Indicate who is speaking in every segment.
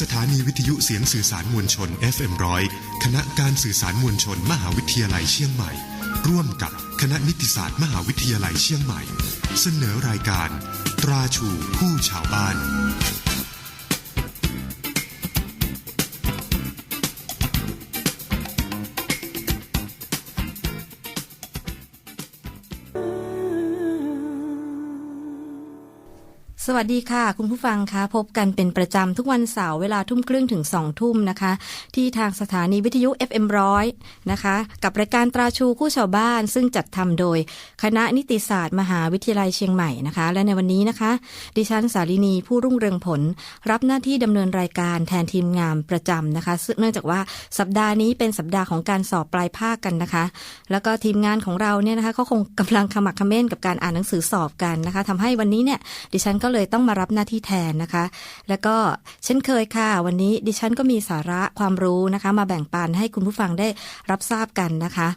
Speaker 1: สถานีวิทยุเสียงสื่อสารมวลชน FM100 คณะการสื่อสารมวลชน มหาวิทยาลัยเชียงใหม่ ร่วมกับคณะนิติศาสตร์มหาวิทยาลัยเชียงใหม่ เสนอรายการ ตราชูผู้ชาวบ้าน
Speaker 2: สวัสดีค่ะ คุณผู้ฟังคะพบกันเป็นประจำทุกวันเสาร์เวลาทุ่มครึ่งถึงสองทุ่มนะคะ ที่ทางสถานีวิทยุ FM100 นะคะ กับรายการตราชูคู่ชาวบ้านซึ่งจัดทำโดย คณะนิติศาสตร์มหาวิทยาลัยเชียงใหม่นะคะ และในวันนี้นะคะ ดิฉันสาลินีผู้รุ่งเรืองผล รับหน้าที่ดำเนินรายการแทนทีมงานประจำนะคะเนื่องจากว่าสัปดาห์นี้เป็นสัปดาห์ของการสอบปลายภาคกันนะคะ แล้วก็ทีมงานของเราเนี่ยนะคะก็คงกำลังขมักขม้นกับการอ่านหนังสือสอบกันนะคะทำให้วันนี้เนี่ยดิฉันก็เลยต้องมารับหน้าที่แทนนะคะ แล้วก็เช่นเคยค่ะ วันนี้ดิฉันก็มีสาระความรู้นะคะ มาแบ่งปันให้คุณผู้ฟังได้รับทราบกันนะคะ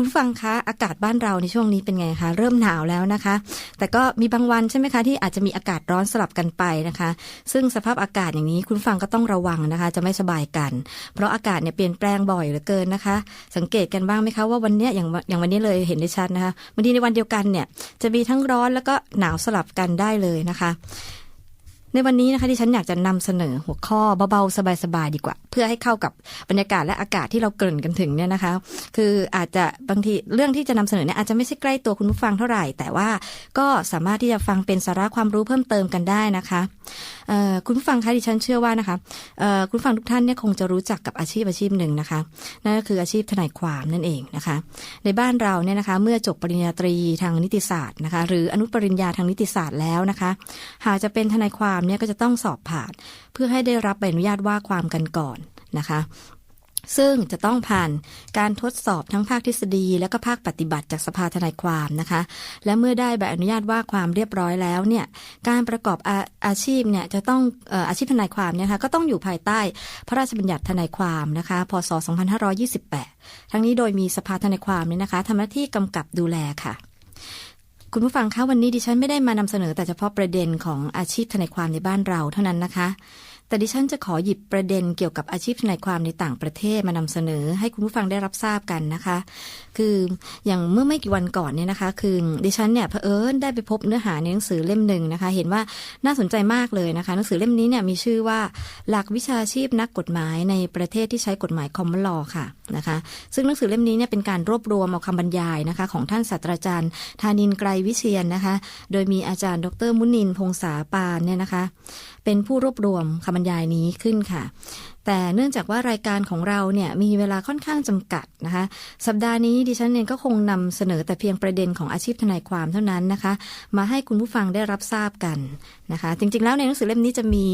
Speaker 2: คุณฟังคะอากาศบ้านเราในช่วงนี้เป็นไงคะเริ่มหนาวแล้วนะคะ แต่ก็มีบางวันใช่ไหมคะที่อาจจะมีอากาศร้อนสลับกันไปนะคะ ซึ่งสภาพอากาศอย่างนี้คุณฟังก็ต้องระวังนะคะ จะไม่สบายกัน เพราะอากาศเนี่ยเปลี่ยนแปลงบ่อยเหลือเกินนะคะ สังเกตกันบ้างไหมคะว่าวันเนี้ยอย่างอย่างวันนี้เลยเห็นได้ชัดนะคะบางทีในวันเดียวกันเนี่ยจะมีทั้งร้อนแล้วก็หนาวสลับกันได้เลยนะคะ ในวันนี้นะคะที่ฉันอยากจะนำเสนอหัวข้อเบาๆ สบายๆ ดีกว่า เพื่อให้เข้ากับบรรยากาศและอากาศที่เราเกริ่นกันถึงเนี่ยนะคะ คืออาจจะบางทีเรื่องที่จะนำเสนอเนี่ยอาจจะไม่ใช่ใกล้ตัวคุณผู้ฟังเท่าไหร่ แต่ว่าก็สามารถที่จะฟังเป็นสาระความรู้เพิ่มเติมกันได้นะคะคุณผู้ฟังคะดิฉันเชื่อว่านะคะคุณฟังทุกท่านเนี่ยคงจะรู้จักกับอาชีพอาชีพหนึ่งนะคะนั่นก็คืออาชีพทนายความนั่นเองนะคะ ในบ้านเราเนี่ยนะคะ เมื่อจบปริญญาตรีทางนิติศาสตร์นะคะ หรืออนุปริญญาทางนิติศาสตร์แล้วนะคะ หากจะเป็นทนายความเนี่ยก็จะต้องสอบผ่าน เพื่อให้ได้รับใบอนุญาตว่าความกันก่อนนะคะซึ่งจะต้องผ่านการทดสอบทั้งภาคทฤษฎี และก็ภาคปฏิบัติจากสภาทนายความนะคะ และเมื่อได้ใบอนุญาตว่าความเรียบร้อยแล้วเนี่ยการประกอบอาอาชีพเนี่ยจะต้องอาชีพทนายความเนี่ยคะก็ต้องอยู่ภายใต้พระราชบัญญัติทนายความนะคะพศ 2528 ทั้งนี้โดยมีสภาทนายความเนี่ยนะคะทำหน้าที่กำกับดูแลค่ะ คุณผู้ฟังคะวันนี้ดิฉันไม่ได้มานำเสนอแต่เฉพาะประเด็นของอาชีพทนายความในบ้านเราเท่านั้นนะคะ แต่ดิฉันจะขอหยิบประเด็นเกี่ยวกับอาชีพทนายความในต่างประเทศมานำเสนอ ให้คุณผู้ฟังได้รับทราบกันนะคะ คืออย่างเมื่อไม่กี่วันก่อนเนี่ยนะคะ คือดิฉันเนี่ยเผอิญได้ไปพบเนื้อหาในหนังสือเล่มหนึ่งนะคะ เห็นว่าน่าสนใจมากเลยนะคะ หนังสือเล่มนี้เนี่ยมีชื่อว่าหลักวิชาชีพนักกฎหมายในประเทศที่ใช้กฎหมายคอมมอนลอค่ะนะคะ ซึ่งหนังสือเล่มนี้เนี่ยเป็นการรวบรวมเอาคำบรรยายนะคะ ของท่านศาสตราจารย์ธานินไกรวิเชียนนะคะ โดยมีอาจารย์ ดรมุนินพงษาปานเนี่ยนะคะ เป็นผู้รวบรวมคำบรรยายนี้ขึ้นค่ะ แต่เนื่องจากว่ารายการของเราเนี่ยมีเวลาค่อนข้างจำกัดนะคะ สัปดาห์นี้ดิฉันเองก็คงนำเสนอแต่เพียงประเด็นของอาชีพทนายความเท่านั้นนะคะ มาให้คุณผู้ฟังได้รับทราบกันนะคะ จริงๆ แล้วในหนังสือเล่มนี้จะมี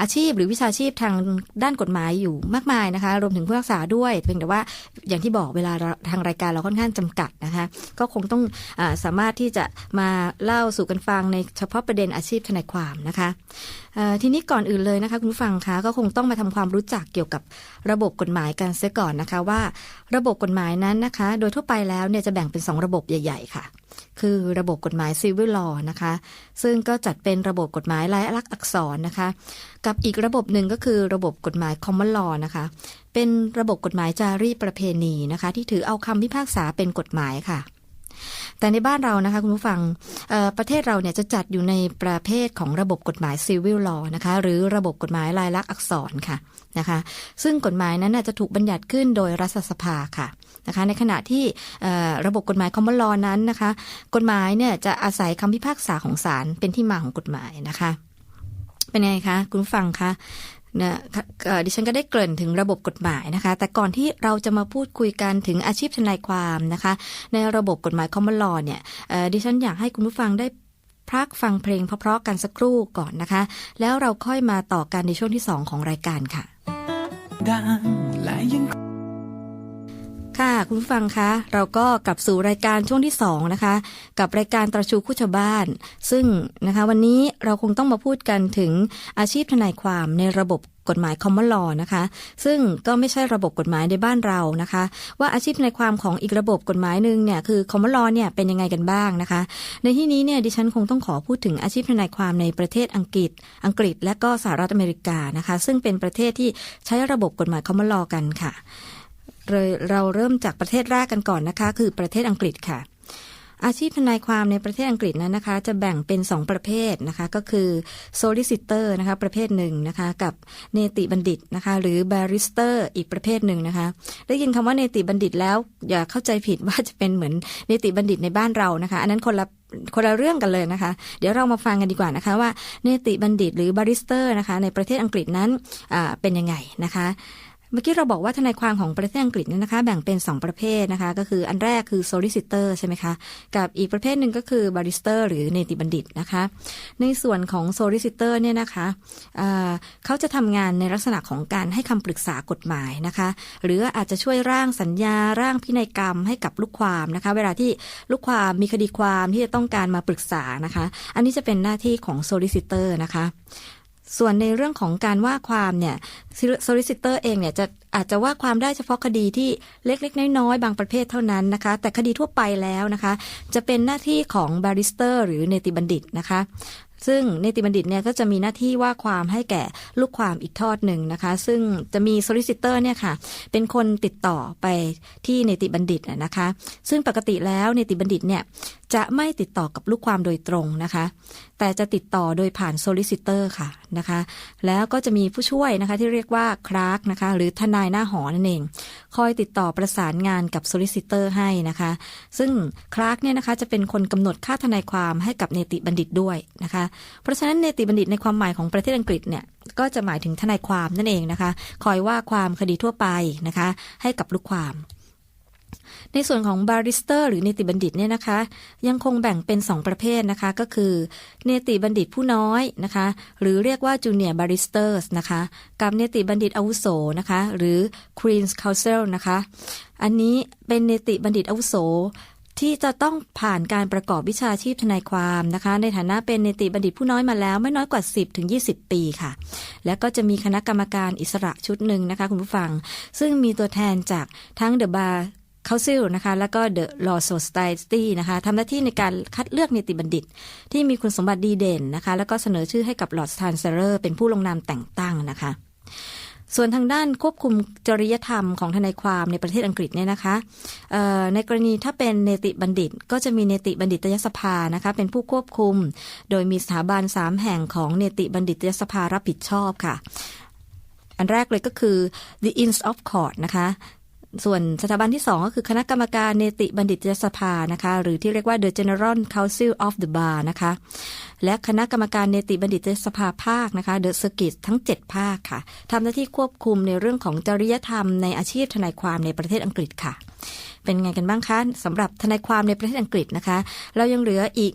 Speaker 2: อาชีพหรือวิชาชีพทางด้านกฎหมายอยู่มากมายนะคะ รวมถึงผู้รักษาด้วยเพียงแต่ว่าอย่างที่บอกเวลาทางรายการเราค่อนข้างจำกัดนะคะ ก็คงต้องอสามารถที่จะมาเล่าสู่กันฟังในเฉพาะประเด็นอาชีพทนายความนะคะทีนี้ก่อนอื่นเลยนะคะคุณผู้ฟังคะก็คงต้องมาทำความรู้จักเกี่ยวกับระบบกฎหมายกันเสียก่อนนะคะว่า ระบบกฎหมายนั้นนะคะ โดยทั่วไปแล้วเนี่ยจะแบ่งเป็น 2 ระบบใหญ่ ๆ ค่ะ คือระบบกฎหมาย civil law นะคะ ซึ่งก็จัดเป็นระบบกฎหมายลายลักษณ์อักษรนะคะ กับอีกระบบหนึ่งก็คือระบบกฎหมาย common law นะคะ เป็นระบบกฎหมายจารีประเพณีนะคะ ที่ถือเอาคำพิพากษาเป็นกฎหมายค่ะ แต่ในบ้านเรานะคะคุณผู้ฟังประเทศเราเนี่ยจะจัดอยู่ในประเภทของระบบกฎหมาย civil law นะคะหรือระบบกฎหมายลายลักษณ์อักษรค่ะนะคะซึ่งกฎหมายนั้นจะถูกบัญญัติขึ้นโดยรัฐสภาค่ะนะคะในขณะที่ระบบกฎหมาย common law นั้นนะคะกฎหมายเนี่ยจะอาศัยคำพิพากษาของศาลเป็นที่มาของกฎหมายนะคะเป็นไงคะคุณผู้ฟังคะ นะดิฉันก็ได้เกริ่นถึงระบบกฎหมายนะคะ แต่ก่อนที่เราจะมาพูดคุยกันถึงอาชีพทนายความนะคะ ในระบบกฎหมายคอมมอนลอเนี่ยดิฉันอยากให้คุณผู้ฟังได้พักฟังเพลงเพราะๆกันสักครู่ก่อนนะคะ แล้วเราค่อยมาต่อกันในช่วงที่ 2 ของรายการค่ะ
Speaker 3: ดังและยัง
Speaker 2: ค่ะ คุณผู้ฟังคะ เราก็กลับสู่รายการช่วงที่ 2 นะคะ กับรายการตรชูคู่ชาวบ้าน ซึ่งนะคะ วันนี้เราคงต้องมาพูดกันถึงอาชีพทนายความในระบบกฎหมาย common law นะคะ ซึ่งก็ไม่ใช่ระบบกฎหมายในบ้านเรานะคะ ว่าอาชีพทนายความของอีกระบบกฎหมายหนึ่งเนี่ยคือ common law เนี่ยเป็นยังไงกันบ้างนะคะ ในที่นี้เนี่ยดิฉันคงต้องขอพูดถึงอาชีพทนายความในประเทศอังกฤษ อังกฤษและก็สหรัฐอเมริกานะคะ ซึ่งเป็นประเทศที่ใช้ระบบกฎหมาย common law กันค่ะ เลยเราเริ่มจากประเทศแรกกันก่อนนะคะ คือประเทศอังกฤษค่ะ อาชีพทนายความในประเทศอังกฤษนั้นนะคะ จะแบ่งเป็น 2 ประเภทนะคะ ก็คือ solicitor นะคะ ประเภทหนึ่งนะคะ กับเนติบัณฑิตนะคะ หรือ barrister อีกประเภทหนึ่งนะคะ ได้ยินคำว่าเนติบัณฑิตแล้วอย่าเข้าใจผิดว่าจะเป็นเหมือนเนติบัณฑิตในบ้านเรานะคะ อันนั้นคนละคนละเรื่องกันเลยนะคะ เดี๋ยวเรามาฟังกันดีกว่านะคะว่าเนติบัณฑิตหรือบาริสเตอร์นะคะในประเทศอังกฤษนั้นเป็นยังไงนะคะ เมื่อกี้เราบอกว่าทนายความของประเทศอังกฤษเนี่ยนะคะ แบ่งเป็น 2 ประเภทนะคะ ก็คืออันแรกคือ solicitor ใช่ไหมคะ กับอีกประเภทหนึ่งก็คือ barrister หรือเนติบัณฑิตนะคะ ในส่วนของ solicitor เนี่ยนะคะเเขาจะทำงานในลักษณะของการให้คำปรึกษากฎหมายนะคะ หรืออาจจะช่วยร่างสัญญาร่างพินัยกรรมให้กับลูกความนะคะ เวลาที่ลูกความมีคดีความที่จะต้องการมาปรึกษานะคะ อันนี้จะเป็นหน้าที่ของ solicitor นะคะ ส่วนในเรื่องของการว่าความเนี่ยโซลิซิเตอร์เองเนี่ยจะอาจจะว่าความได้เฉพาะคดีที่เล็กๆ น้อยๆ บางประเภทเท่านั้นนะคะ แต่คดีทั่วไปแล้วนะคะ จะเป็นหน้าที่ของบาริสเตอร์ หรือเนติบัณฑิตนะคะ ซึ่งเนติบัณฑิตเนี่ยก็จะมีหน้าที่ว่าความให้แก่ลูกความอีกทอดหนึ่งนะคะ ซึ่งจะมี solicitor เนี่ยค่ะ เป็นคนติดต่อไปที่เนติบัณฑิตนะนะคะ ซึ่งปกติแล้วเนติบัณฑิตเนี่ยจะไม่ติดต่อกับลูกความโดยตรงนะคะ แต่จะติดต่อโดยผ่าน solicitor ค่ะนะคะ แล้วก็จะมีผู้ช่วยนะคะที่เรียกว่าคลาร์กนะคะ หรือทนายหน้าหอนั่นเอง คอยติดต่อประสานงานกับ solicitor ให้นะคะ ซึ่งคลาร์กเนี่ยนะคะจะเป็นคนกำหนดค่าทนายความให้กับเนติบัณฑิตด้วยนะคะ เพราะฉะนั้นเนติบัณฑิตในความหมายของประเทศอังกฤษเนี่ยก็จะหมายถึงทนายความนั่นเองนะคะ คอยว่าความคดีทั่วไปนะคะ ให้กับลูกความ ในส่วนของบาริสเตอร์หรือเนติบัณฑิตเนี่ยนะคะ ยังคงแบ่งเป็น 2 ประเภทนะคะ ก็คือเนติบัณฑิตผู้น้อยนะคะ หรือเรียกว่าจูเนียร์บาริสเตอร์นะคะ กับเนติบัณฑิตอาวุโสนะคะ หรือ Queen's Counsel นะคะ อันนี้เป็นเนติบัณฑิตอาวุโสที่จะต้องผ่านการประกอบวิชาชีพทนายความนะคะ ในฐานะเป็นเนติบัณฑิตผู้น้อยมาแล้วไม่น้อยกว่า 10 ถึง 20 ปีค่ะ แล้วก็จะมีคณะกรรมการอิสระชุดหนึ่งนะคะคุณผู้ฟัง ซึ่งมีตัวแทนจากทั้ง The Bar Council นะคะ แล้วก็ The Law Society นะคะทำหน้าที่ในการคัดเลือกเนติบัณฑิต ที่มีคุณสมบัติดีเด่นนะคะ แล้วก็เสนอชื่อให้กับ Lord Chancellor เป็นผู้ลงนามแต่งตั้งนะคะ ส่วนทางด้านควบคุมจริยธรรมของทนายความในประเทศอังกฤษเนี่ยนะคะในกรณีถ้าเป็นเนติบัณฑิต ก็จะมีเนติบัณฑิตยสภานะคะ เป็นผู้ควบคุม โดยมีสถาบัน3แห่งของเนติบัณฑิตยสภารับผิดชอบค่ะอันแรกเลยก็คือ the Inns of Court นะคะ ส่วนสถาบันที่ 2 ก็คือคณะกรรมการเนติบัณฑิตยสภานะคะ หรือที่เรียกว่า the General Council of the Bar นะคะ และคณะกรรมการเนติบัณฑิตยสภาภาคนะคะ the Circuit ทั้ง 7 ภาคค่ะทำหน้าที่ควบคุมในเรื่องของจริยธรรมในอาชีพทนายความในประเทศอังกฤษค่ะ เป็นไงกันบ้างคะสำหรับทนายความในประเทศอังกฤษนะคะ เรายังเหลืออีก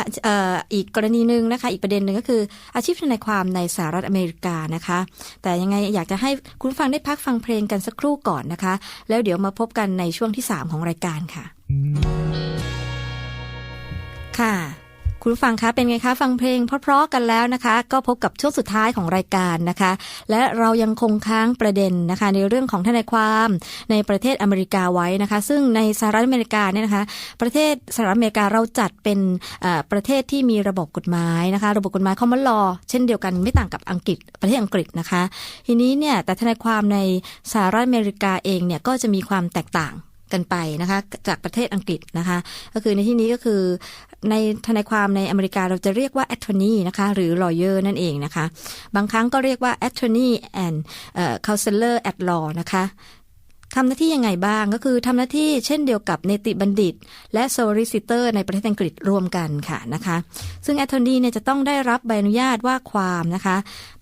Speaker 2: อะเอ่ออีกกรณีหนึ่งนะคะ อีกประเด็นหนึ่งก็คืออาชีพทนายความในสหรัฐอเมริกานะคะ แต่ยังไงอยากจะให้คุณผู้ฟังได้พักฟังเพลงกันสักครู่ก่อนนะคะ แล้วเดี๋ยวมาพบกันในช่วงที่ 3 ของรายการค่ะ ค่ะ คุณฟังคะเป็นไงคะ ฟังเพลงเพราะๆกันแล้วนะคะ ก็พบกับช่วงสุดท้ายของรายการนะคะ และเรายังคงค้างประเด็นนะคะ ในเรื่องของทนายความในประเทศอเมริกาไว้นะคะ ซึ่งในสหรัฐอเมริกาเนี่ยนะคะ ประเทศสหรัฐอเมริกาเราจัดเป็นประเทศที่มีระบบกฎหมายนะคะ ระบบกฎหมาย common law เช่นเดียวกันไม่ต่างกับอังกฤษประเทศอังกฤษนะคะ ทีนี้เนี่ยแต่ทนายความในสหรัฐอเมริกาเองเนี่ยก็จะมีความแตกต่าง กันไปนะคะ จากประเทศอังกฤษนะคะ ก็คือในที่นี้ก็คือในทนายความในอเมริกาเราจะเรียกว่า attorney นะคะ หรือ lawyer นั่นเองนะคะ บางครั้งก็เรียกว่า attorney and เอ่อ counselor at law นะคะทำหน้าที่ยังไงบ้างก็คือทำหน้าที่เช่นเดียวกับเนติบัณฑิต และ solicitor ในประเทศอังกฤษรวมกันค่ะนะคะ ซึ่ง attorney เนี่ยจะต้องได้รับใบอนุญาตว่าความนะคะ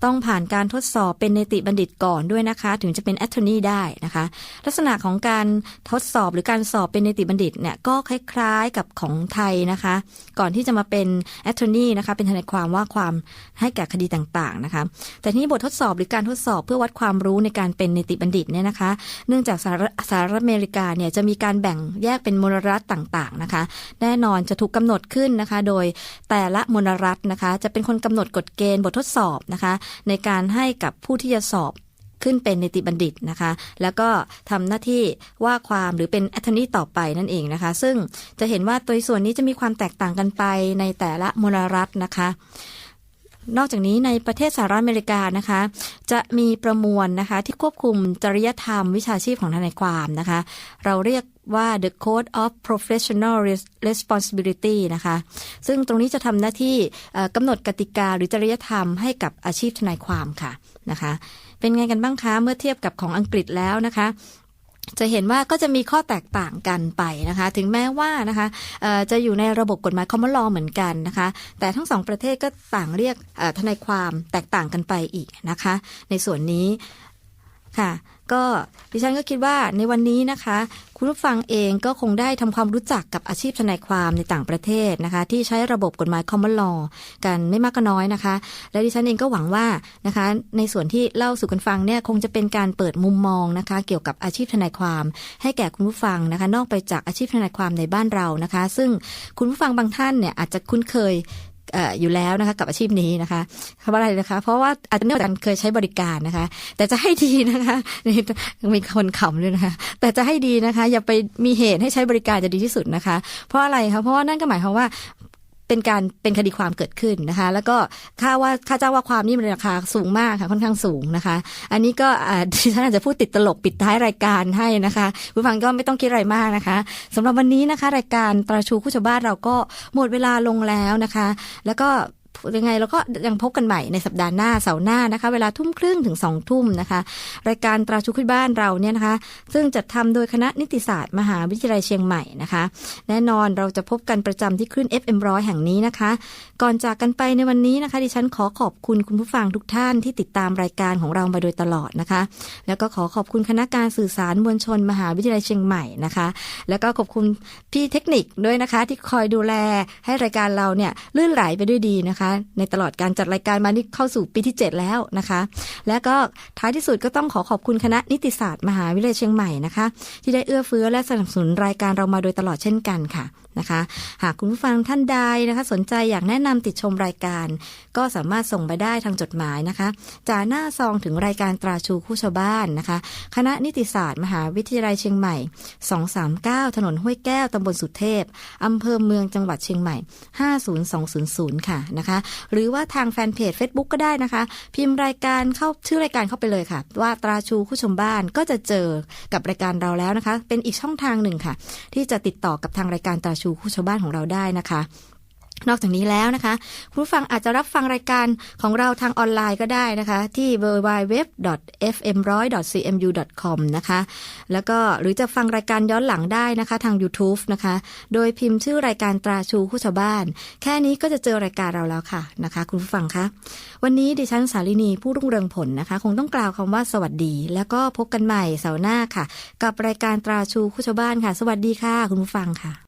Speaker 2: ต้องผ่านการทดสอบเป็นเนติบัณฑิตก่อนด้วยนะคะ ถึงจะเป็น attorney ได้นะคะ ลักษณะของการทดสอบหรือการสอบเป็นเนติบัณฑิตเนี่ยก็คล้ายๆกับของไทยนะคะ ก่อนที่จะมาเป็น attorney นะคะ เป็นทนายความว่าความให้แก่คดีต่างๆนะคะ แต่ทีนี้บททดสอบหรือการทดสอบเพื่อวัดความรู้ในการเป็นเนติบัณฑิตเนี่ยนะคะ เนื่องจากสหรัฐสหรัฐอเมริกาเนี่ยจะมีการแบ่งแยกเป็นมลรัฐต่างๆนะคะ แน่นอนจะถูกกำหนดขึ้นนะคะ โดยแต่ละมลรัฐนะคะ จะเป็นคนกำหนดกฎเกณฑ์บททดสอบนะคะในการให้กับผู้ที่จะสอบขึ้นเป็นนิติบัณฑิตนะคะ แล้วก็ทำหน้าที่ว่าความหรือเป็นอัธนีต่อไปนั่นเองนะคะ ซึ่งจะเห็นว่าตัวส่วนนี้จะมีความแตกต่างกันไปในแต่ละมลรัฐนะคะ นอกจากนี้ในประเทศสหรัฐอเมริกานะคะ จะมีประมวลนะคะที่ควบคุมจริยธรรมวิชาชีพของทนายความนะคะ เราเรียก ว่า the code of professional responsibility นะคะ ซึ่งตรงนี้จะทำหน้าที่กำหนดกติกาหรือจริยธรรมให้กับอาชีพทนายความค่ะนะคะ เป็นไงกันบ้างคะ เมื่อเทียบกับของอังกฤษแล้วนะคะจะเห็นว่าก็จะมีข้อแตกต่างกันไปนะคะ ถึงแม้ว่านะคะจะอยู่ในระบบกฎหมาย common law เหมือนกันนะคะ แต่ทั้งสองประเทศก็ต่างเรียกทนายความแตกต่างกันไปอีกนะคะ ในส่วนนี้ค่ะ ก็ดิฉันก็คิดว่าในวันนี้นะคะ คุณผู้ฟังเองก็คงได้ทำความรู้จักกับอาชีพทนายความในต่างประเทศนะคะ ที่ใช้ระบบกฎหมาย common law กันไม่มากก็น้อยนะคะ และดิฉันเองก็หวังว่านะคะ ในส่วนที่เล่าสู่กันฟังเนี่ยคงจะเป็นการเปิดมุมมองนะคะ เกี่ยวกับอาชีพทนายความ ให้แก่คุณผู้ฟังนะคะ นอกไปจากอาชีพทนายความในบ้านเรานะคะ ซึ่งคุณผู้ฟังบางท่านเนี่ยอาจจะคุ้นเคย อยู่แล้วนะคะกับอาชีพนี้นะคะเพราะอะไรนะคะ เพราะว่าอาจจะเนื่องจากเคยใช้บริการนะคะ แต่จะให้ดีนะคะนี่มีคนขำด้วยนะคะ แต่จะให้ดีนะคะ อย่าไปมีเหตุให้ใช้บริการจะดีที่สุดนะคะ เพราะอะไรคะเพราะว่านั่นก็หมายความว่า เป็นการเป็นคดีความเกิดขึ้นนะคะ แล้วก็ค่าว่าค่าจ้างว่าความนี่มันราคาสูงมากค่ะค่อนข้างสูงนะคะ อันนี้ก็อ่าดิฉันอาจจะพูดติดตลกปิดท้ายรายการให้นะคะผู้ฟังก็ไม่ต้องคิดอะไรมากนะคะสำหรับวันนี้นะคะ รายการประชูคู่ชาวบ้านเราก็หมดเวลาลงแล้วนะคะ แล้วก็ ยังไงเราก็ยังพบกันใหม่ในสัปดาห์หน้าเสาร์หน้านะคะ เวลาทุ่มครึ่งถึงสองทุ่มนะคะ รายการตราชูคุยบ้านเราเนี่ยนะคะ ซึ่งจัดทำโดยคณะนิติศาสตร์ มหาวิทยาลัยเชียงใหม่นะคะ แน่นอนเราจะพบกันประจำที่คลื่น FM ร้อยแห่งนี้นะคะ ก่อนจากกันไปในวันนี้นะคะ ดิฉันขอขอบคุณคุณผู้ฟังทุกท่านที่ติดตามรายการของเรามาโดยตลอดนะคะ แล้วก็ขอขอบคุณคณะการสื่อสารมวลชน มหาวิทยาลัยเชียงใหม่นะคะ แล้วก็ขอบคุณพี่เทคนิคด้วยนะคะ ที่คอยดูแลให้รายการเราเนี่ยลื่นไหลไปด้วยดีนะคะในตลอดการจัดรายการมานี่เข้าสู่ปีที่ 7 แล้วนะคะ และก็ท้ายที่สุดก็ต้องขอขอบคุณคณะนิติศาสตร์มหาวิทยาลัยเชียงใหม่นะคะ ที่ได้เอื้อเฟื้อและสนับสนุนรายการเรามาโดยตลอดเช่นกันค่ะ นะคะ หากคุณผู้ฟังท่านใดนะคะ สนใจอยากแนะนำติดชมรายการ ก็สามารถส่งไปได้ทางจดหมายนะคะจ่าหน้าซองถึงรายการตราชูคู่ชาวบ้านนะคะ คณะนิติศาสตร์ มหาวิทยาลัยเชียงใหม่ 239 ถนนห้วยแก้วตำบลสุเทพอำเภอเมืองจังหวัดเชียงใหม่ 50200 ค่ะนะคะ หรือว่าทางแฟนเพจ Facebook ก็ได้นะคะ พิมพ์รายการเข้าชื่อรายการเข้าไปเลยค่ะ ว่าตราชูคู่ชมบ้านก็จะเจอกับรายการเราแล้วนะคะ เป็นอีกช่องทางหนึ่งค่ะ ที่จะติดต่อกับทางรายการตราชูคู่ชาวบ้านของเราได้นะคะนอกจากนี้แล้วนะคะคุณผู้ฟังอาจจะรับฟังรายการของเราทางออนไลน์ก็ได้นะคะ ที่ www.fm100.cmu.com นะคะ แล้วก็หรือจะฟังรายการย้อนหลังได้นะคะ ทาง YouTube นะคะ โดยพิมพ์ชื่อรายการตราชูคู่ชาวบ้าน แค่นี้ก็จะเจอรายการเราแล้วค่ะนะคะ คุณผู้ฟังคะวันนี้ดิฉันสาลินีผู้รุ่งเรืองผลนะคะ คงต้องกล่าวคำว่าสวัสดี แล้วก็พบกันใหม่เสาร์หน้าค่ะ กับรายการตราชูคู่ชาวบ้านค่ะ สวัสดีค่ะ คุณผู้ฟังค่ะ